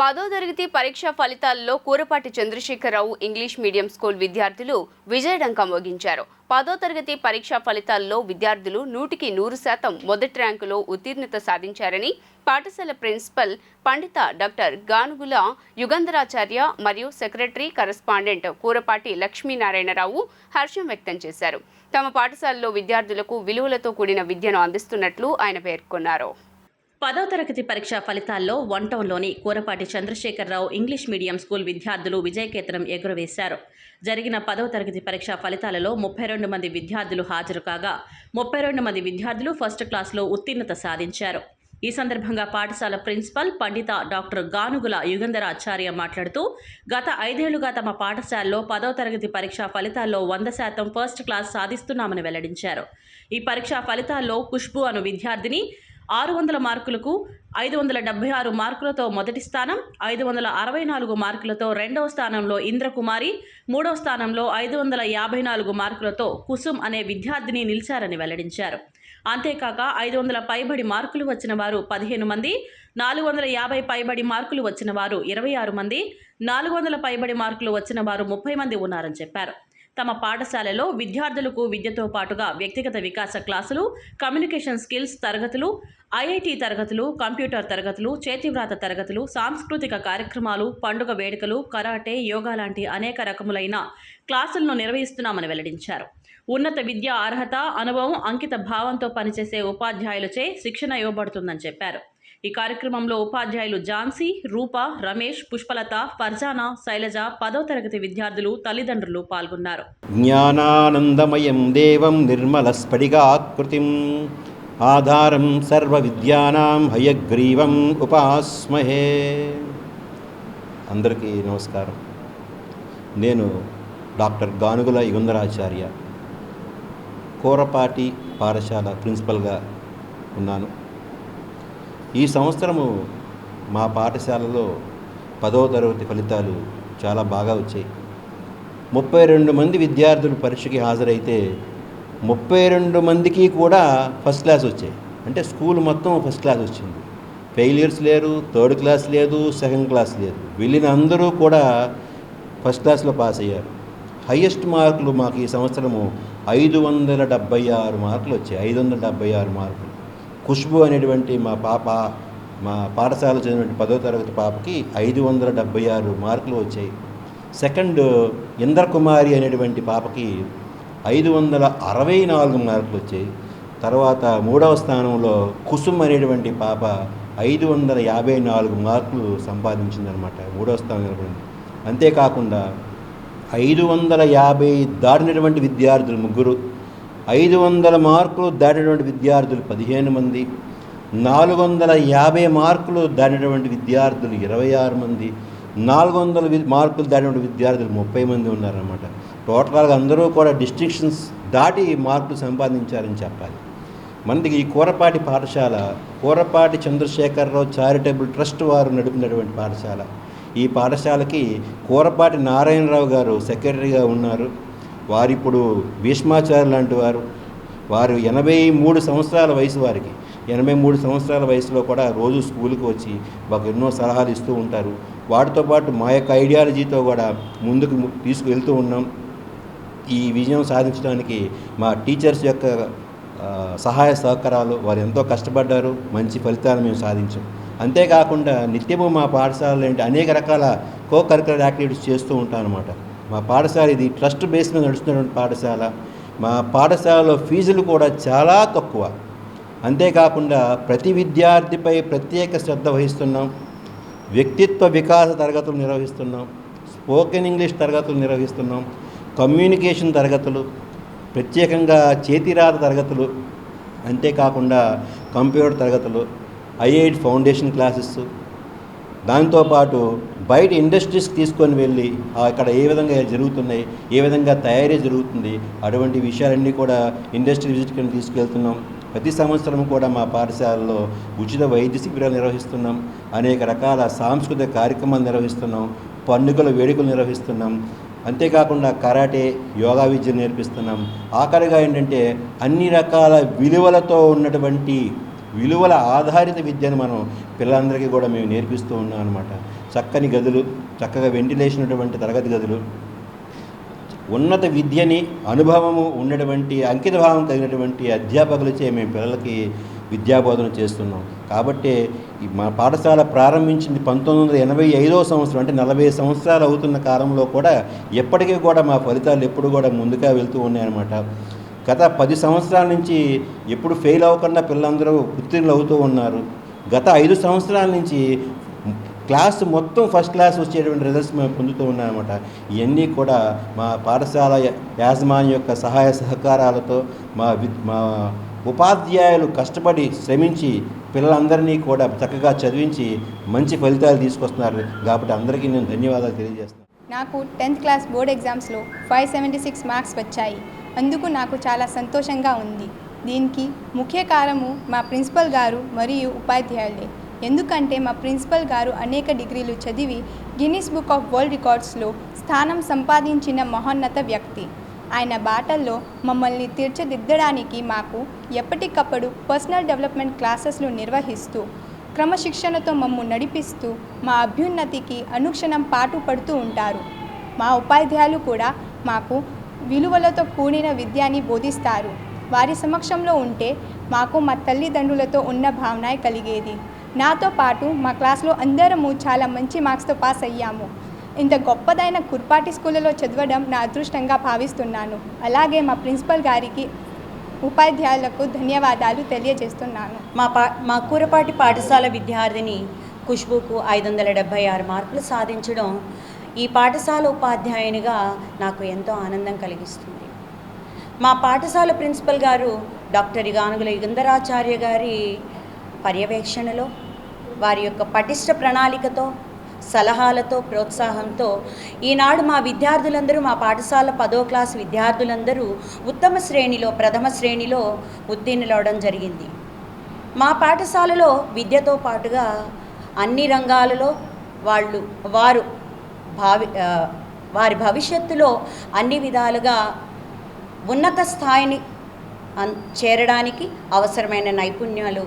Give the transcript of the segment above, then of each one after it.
పదో తరగతి పరీక్షా ఫలితాల్లో Kurapati Chandrasekhar Rao English medium school విద్యార్థులు విజయడంకం మోగించారు. పదో తరగతి పరీక్షా ఫలితాల్లో విద్యార్థులు నూటికి నూరు శాతం మొదటి ర్యాంకులో ఉత్తీర్ణత సాధించారని పాఠశాల ప్రిన్సిపల్ పండిత డాక్టర్ గానుగుల యుగంధరాచార్య మరియు సెక్రటరీ కరస్పాండెంట్ కూరపాటి లక్ష్మీనారాయణరావు హర్షం వ్యక్తం చేశారు. తమ పాఠశాలలో విద్యార్థులకు విలువలతో కూడిన విద్యను అందిస్తున్నట్లు ఆయన పేర్కొన్నారు. పదో తరగతి పరీక్ష ఫలితాల్లో one టౌన్లోని Kurapati Chandrasekhar Rao English medium school విద్యార్థులు విజయకేతనం ఎగురవేశారు. జరిగిన పదో తరగతి పరీక్ష ఫలితాలలో ముప్పై రెండు మంది విద్యార్థులు హాజరు కాగా ముప్పై రెండు మంది విద్యార్థులు ఫస్ట్ క్లాస్లో ఉత్తీర్ణత సాధించారు. ఈ సందర్భంగా పాఠశాల ప్రిన్సిపల్ పండిత డాక్టర్ గానుగుల యుగంధరాచార్య మాట్లాడుతూ గత ఐదేళ్ళుగా తమ పాఠశాలలో పదో తరగతి పరీక్ష ఫలితాల్లో వంద శాతం ఫస్ట్ క్లాస్ సాధిస్తున్నామని వెల్లడించారు. ఈ పరీక్ష ఫలితాల్లో ఖుష్బు అను విద్యార్థిని ఆరు వందల మార్కులకు ఐదు వందల డెబ్బై ఆరు మార్కులతో మొదటి స్థానం ఐదు వందల అరవై నాలుగు మార్కులతో రెండవ స్థానంలో ఇంద్రకుమారి మూడవ స్థానంలో ఐదు వందల యాభై నాలుగు మార్కులతో కుసుమ్ అనే విద్యార్థిని నిలిచారని వెల్లడించారు. అంతేకాక ఐదు వందల పైబడి మార్కులు వచ్చిన వారు పదిహేను మంది నాలుగు వందల యాభై పైబడి మార్కులు వచ్చిన వారు ఇరవై ఆరు మంది నాలుగు వందల పైబడి మార్కులు వచ్చిన వారు ముప్పై మంది ఉన్నారని చెప్పారు. తమ పాఠశాలలో విద్యార్థులకు విద్యతో పాటుగా వ్యక్తిగత వికాస క్లాసులు కమ్యూనికేషన్ స్కిల్స్ తరగతులు ఐఐటి తరగతులు కంప్యూటర్ తరగతులు చేతివ్రాత తరగతులు సాంస్కృతిక కార్యక్రమాలు పండుగ వేడుకలు కరాటే యోగా లాంటి అనేక రకములైన క్లాసులను నిర్వహిస్తున్నామని వెల్లడించారు. ఉన్నత విద్యా అర్హత అనుభవం అంకిత భావంతో పనిచేసే ఉపాధ్యాయులచే శిక్షణ ఇవ్వబడుతుందని చెప్పారు. ఈ కార్యక్రమంలో ఉపాధ్యాయులు ఝాన్సీ రూప రమేష్ పుష్పలత ఫర్జానా శైలజ పదో తరగతి విద్యార్థులు తల్లిదండ్రులు పాల్గొన్నారు. జ్ఞానానందమయం దేవం నిర్మల స్ఫటికాకృతిం ఆధారం సర్వ విద్యానాం హయగ్రీవం ఉపాస్మహే. అందరికీ నమస్కారం. నేను డాక్టర్ గానుగుల యుగంధరాచార్య. కోరపాటి పాఠశాల ప్రిన్సిపల్గా ఉన్నాను. ఈ సంవత్సరము మా పాఠశాలలో పదవ తరగతి ఫలితాలు చాలా బాగా వచ్చాయి. ముప్పై రెండు మంది విద్యార్థులు పరీక్షకి హాజరైతే ముప్పై రెండు మందికి కూడా ఫస్ట్ క్లాస్ వచ్చాయి. అంటే స్కూల్ మొత్తం ఫస్ట్ క్లాస్ వచ్చింది. ఫెయిలియర్స్ లేరు థర్డ్ క్లాస్ లేదు సెకండ్ క్లాస్ లేదు. వెళ్ళిన అందరూ కూడా ఫస్ట్ క్లాస్లో పాస్ అయ్యారు. హయ్యెస్ట్ మార్కులు మాకు ఈ సంవత్సరము ఐదు వందల డెబ్బై ఆరు మార్కులు వచ్చాయి. ఐదు వందల డెబ్బై ఆరు మార్కులు. ఖుష్బు అనేటువంటి మా పాప మా పాఠశాల చదివినటువంటి పదో తరగతి పాపకి ఐదు వందల డెబ్బై ఆరు మార్కులు వచ్చాయి. సెకండ్ ఇంద్రకుమారి అనేటువంటి పాపకి ఐదు వందల అరవై నాలుగు మార్కులు వచ్చాయి. తర్వాత మూడవ స్థానంలో కుసుమ్ అనేటువంటి పాప ఐదు వందల యాభై నాలుగు మార్కులు సంపాదించిందనమాట మూడవ స్థానం నిలబడింది అంతేకాకుండా ఐదు వందల యాభై దాటినటువంటి విద్యార్థులు ముగ్గురు ఐదు వందల మార్కులు దాటినటువంటి విద్యార్థులు పదిహేను మంది నాలుగు వందల యాభై మార్కులు దాటినటువంటి విద్యార్థులు ఇరవై ఆరు మంది నాలుగు వందల మార్కులు దాటినటువంటి విద్యార్థులు ముప్పై మంది ఉన్నారన్నమాట. టోటల్గా అందరూ కూడా డిస్ట్రిక్షన్స్ దాటి మార్కులు సంపాదించారని చెప్పాలి. మనకి ఈ కూరపాటి పాఠశాల కూరపాటి చంద్రశేఖరరావు చారిటబుల్ ట్రస్ట్ వారు నడిపినటువంటి పాఠశాల. ఈ పాఠశాలకి కూరపాటి నారాయణరావు గారు సెక్రటరీగా ఉన్నారు. వారిప్పుడు భీష్మాచార్య లాంటి వారు. వారు ఎనభై మూడు సంవత్సరాల వయసు వారికి. ఎనభై మూడు సంవత్సరాల వయసులో కూడా రోజు స్కూల్కి వచ్చి మాకు ఎన్నో సలహాలు ఇస్తూ ఉంటారు. వాటితో పాటు మా యొక్క ఐడియాలజీతో కూడా ముందుకు తీసుకువెళ్తూ ఉన్నాం. ఈ విజయం సాధించడానికి మా టీచర్స్ యొక్క సహాయ సహకారాలు వారు ఎంతో కష్టపడ్డారు. మంచి ఫలితాలు మేము సాధించాం. అంతేకాకుండా నిత్యము మా పాఠశాలలో అనేక రకాల కో కరికులర్ యాక్టివిటీస్ చేస్తూ ఉంటాం అన్నమాట మా పాఠశాల ఇది ట్రస్ట్ బేస్ మీద నడుస్తున్నటువంటి పాఠశాల. మా పాఠశాలలో ఫీజులు కూడా చాలా తక్కువ. అంతేకాకుండా ప్రతి విద్యార్థిపై ప్రత్యేక శ్రద్ధ వహిస్తున్నాం. వ్యక్తిత్వ వికాస తరగతులు నిర్వహిస్తున్నాం. స్పోకెన్ ఇంగ్లీష్ తరగతులు నిర్వహిస్తున్నాం. కమ్యూనికేషన్ తరగతులు ప్రత్యేకంగా చేతిరాత తరగతులు అంతేకాకుండా కంప్యూటర్ తరగతులు ఐఐటి ఫౌండేషన్ క్లాసెస్ దాంతోపాటు బయట ఇండస్ట్రీస్కి తీసుకొని వెళ్ళి అక్కడ ఏ విధంగా జరుగుతున్నాయి ఏ విధంగా తయారీ జరుగుతుంది అటువంటి విషయాలన్నీ కూడా ఇండస్ట్రీ విజిట్కి తీసుకెళ్తున్నాం. ప్రతి సంవత్సరం కూడా మా పాఠశాలలో ఉచిత వైద్య శిబిరాలు నిర్వహిస్తున్నాం. అనేక రకాల సాంస్కృతిక కార్యక్రమాలు నిర్వహిస్తున్నాం. పండుగల వేడుకలు నిర్వహిస్తున్నాం. అంతేకాకుండా కరాటే యోగా విద్య నేర్పిస్తున్నాం. ఆఖరిగా ఏంటంటే అన్ని రకాల విలువలతో ఉన్నటువంటి విలువల ఆధారిత విద్యను మనం పిల్లలందరికీ కూడా మేము నేర్పిస్తూ ఉన్నాం అనమాట చక్కని గదులు చక్కగా వెంటిలేషన్ ఉన్నటువంటి తరగతి గదులు. ఉన్నత విద్యని అనుభవము ఉన్నటువంటి అంకితభావం కలిగినటువంటి అధ్యాపకులచే మేము పిల్లలకి విద్యాబోధన చేస్తున్నాం. కాబట్టి మా పాఠశాల ప్రారంభించింది పంతొమ్మిది వందల ఎనభై ఐదో సంవత్సరం అంటే నలభై సంవత్సరాలు అవుతున్న కాలంలో కూడా ఎప్పటికీ కూడా మా ఫలితాలు ఎప్పుడు కూడా ముందుగా వెళ్తూ ఉన్నాయన్నమాట. గత పది సంవత్సరాల నుంచి ఎప్పుడు ఫెయిల్ అవ్వకుండా పిల్లలందరూ ఉత్తీర్ణులు అవుతూ ఉన్నారు. గత ఐదు సంవత్సరాల నుంచి క్లాస్ మొత్తం ఫస్ట్ క్లాస్ వచ్చేటువంటి రిజల్ట్స్ మేము పొందుతూ ఉన్నామన్నమాట. ఇవన్నీ కూడా మా పాఠశాల యా- యాజమాన్యం యొక్క సహాయ సహకారాలతో మా మా ఉపాధ్యాయులు కష్టపడి శ్రమించి పిల్లలందరినీ కూడా చక్కగా చదివించి మంచి ఫలితాలు తీసుకొస్తున్నారు. కాబట్టి అందరికీ నేను ధన్యవాదాలు తెలియజేస్తాను నాకు టెన్త్ క్లాస్ బోర్డ్ ఎగ్జామ్స్లో ఫైవ్ సెవెంటీ సిక్స్ మార్క్స్ వచ్చాయి. అందుకు నాకు చాలా సంతోషంగా ఉంది. దీనికి ముఖ్య కారణము మా ప్రిన్సిపల్ గారు మరియు ఉపాధ్యాయులే. ఎందుకంటే మా ప్రిన్సిపల్ గారు అనేక డిగ్రీలు చదివి గిన్నిస్ బుక్ ఆఫ్ వరల్డ్ రికార్డ్స్లో స్థానం సంపాదించిన మహోన్నత వ్యక్తి. ఆయన బాటల్లో మమ్మల్ని తీర్చిదిద్దడానికి మాకు ఎప్పటికప్పుడు పర్సనల్ డెవలప్మెంట్ క్లాసెస్లు నిర్వహిస్తూ క్రమశిక్షణతో మమ్ము నడిపిస్తూ మా అభ్యున్నతికి అనుక్షణం పాటు పడుతూ ఉంటారు. మా ఉపాధ్యాయులు కూడా మాకు విలువలతో కూడిన విద్యని బోధిస్తారు. వారి సమక్షంలో ఉంటే మాకు మా తల్లిదండ్రులతో ఉన్న భావన కలిగేది. నాతో పాటు మా క్లాస్లో అందరము చాలా మంచి మార్క్స్తో పాస్ అయ్యాము. ఇంత గొప్పదైన కుర్పాటి స్కూళ్ళలో చదవడం నా అదృష్టంగా భావిస్తున్నాను. అలాగే మా ప్రిన్సిపల్ గారికి ఉపాధ్యాయులకు ధన్యవాదాలు తెలియజేస్తున్నాను. మా పా మా కూరపాటి పాఠశాల విద్యార్థిని ఖుష్బుకు ఐదు వందల డెబ్భై ఆరు మార్కులు సాధించడం ఈ పాఠశాల ఉపాధ్యాయునిగా నాకు ఎంతో ఆనందం కలిగిస్తుంది. మా పాఠశాల ప్రిన్సిపల్ గారు డాక్టర్ ఇగానుగుల యుగంధరాచార్య గారి పర్యవేక్షణలో వారి యొక్క పటిష్ట ప్రణాళికతో సలహాలతో ప్రోత్సాహంతో ఈనాడు మా విద్యార్థులందరూ మా పాఠశాల పదో క్లాస్ విద్యార్థులందరూ ఉత్తమ శ్రేణిలో ప్రథమ శ్రేణిలో ఉత్తీర్ణులవడం జరిగింది. మా పాఠశాలలో విద్యతో పాటుగా అన్ని రంగాలలో వాళ్ళు వారు భావి వారి భవిష్యత్తులో అన్ని విధాలుగా ఉన్నత స్థాయిని అన్ చేరడానికి అవసరమైన నైపుణ్యాలు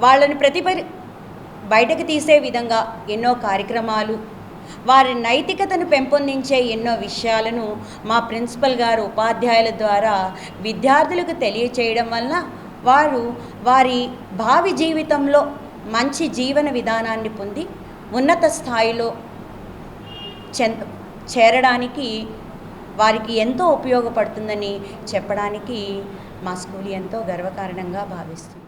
వాళ్ళని ప్రతిభ బయటకు తీసే విధంగా ఎన్నో కార్యక్రమాలు వారి నైతికతను పెంపొందించే ఎన్నో విషయాలను మా ప్రిన్సిపల్ గారు ఉపాధ్యాయుల ద్వారా విద్యార్థులకు తెలియచేయడం వలన వారు వారి భావి జీవితంలో మంచి జీవన విధానాన్ని పొంది ఉన్నత స్థాయిలో చేరడానికి వారికి ఎంతో ఉపయోగపడుతుందని చెప్పడానికి మా స్కూల్ ఎంతో గర్వకారణంగా భావిస్తుంది